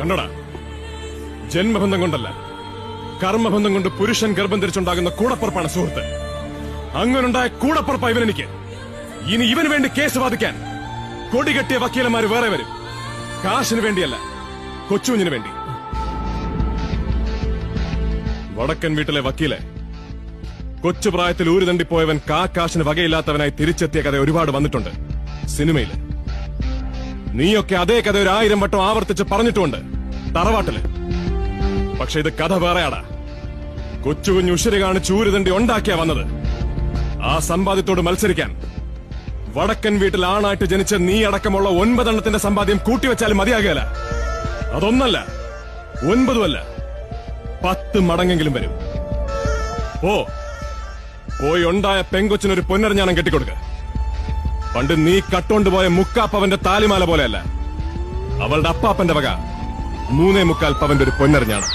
കണ്ടോടാ? ജന്മബന്ധം കൊണ്ടല്ല. കർമ്മബന്ധം കൊണ്ട് പുരുഷൻ ഗർഭം ധരിച്ചുണ്ടാകുന്ന കൂടപ്പുറപ്പാണ് സുഹൃത്ത്. അങ്ങനുണ്ടായ കൂടപ്പുറപ്പ ഇവനെനിക്ക്. ഇനി ഇവന് വേണ്ടി കേസ് വാദിക്കാൻ കൊടികെട്ടിയ വക്കീലന്മാര് വേറെ വരും. കാശിന് വേണ്ടിയല്ല കൊച്ചുകുഞ്ഞിന് വേണ്ടി. വടക്കൻ വീട്ടിലെ വക്കീലെ കൊച്ചുപ്രായത്തിൽ ഊരുതണ്ടിപ്പോയവൻ കാ കാശിന് വകയില്ലാത്തവനായി തിരിച്ചെത്തിയ കഥ ഒരുപാട് വന്നിട്ടുണ്ട് സിനിമയിൽ. നീയൊക്കെ അതേ കഥ ഒരു ആയിരം വട്ടം ആവർത്തിച്ച് പറഞ്ഞിട്ടുണ്ട്. തറവാട്ടിൽ. പക്ഷെ ഇത് കഥ വേറെയാടാ. കൊച്ചു കുഞ്ഞു ഉശിരി കാണിച്ച് ഉണ്ടാക്കിയാ വന്നത്. ആ സമ്പാദ്യത്തോട് മത്സരിക്കാൻ. വടക്കൻ വീട്ടിൽ ആണായിട്ട് ജനിച്ച നീ അടക്കമുള്ള ഒൻപതെണ്ണത്തിന്റെ സമ്പാദ്യം കൂട്ടിവെച്ചാലും മതിയാകുകയല്ല. അതൊന്നല്ല ഒൻപതുമല്ല പത്ത് മടങ്ങെങ്കിലും വരും. ഓ പോയി ഉണ്ടായ പെങ്കൊച്ചിനൊരു പൊന്നറിഞ്ഞാണം കെട്ടിക്കൊടുക്ക. പണ്ട് നീ കട്ടോണ്ട് പോയ മുക്കാപ്പവന്റെ താലിമാല പോലെയല്ല. അവളുടെ അപ്പാപ്പന്റെ വക. മൂന്നേ മുക്കാൽ പവന്റെ ഒരു പൊന്നരഞ്ഞാണം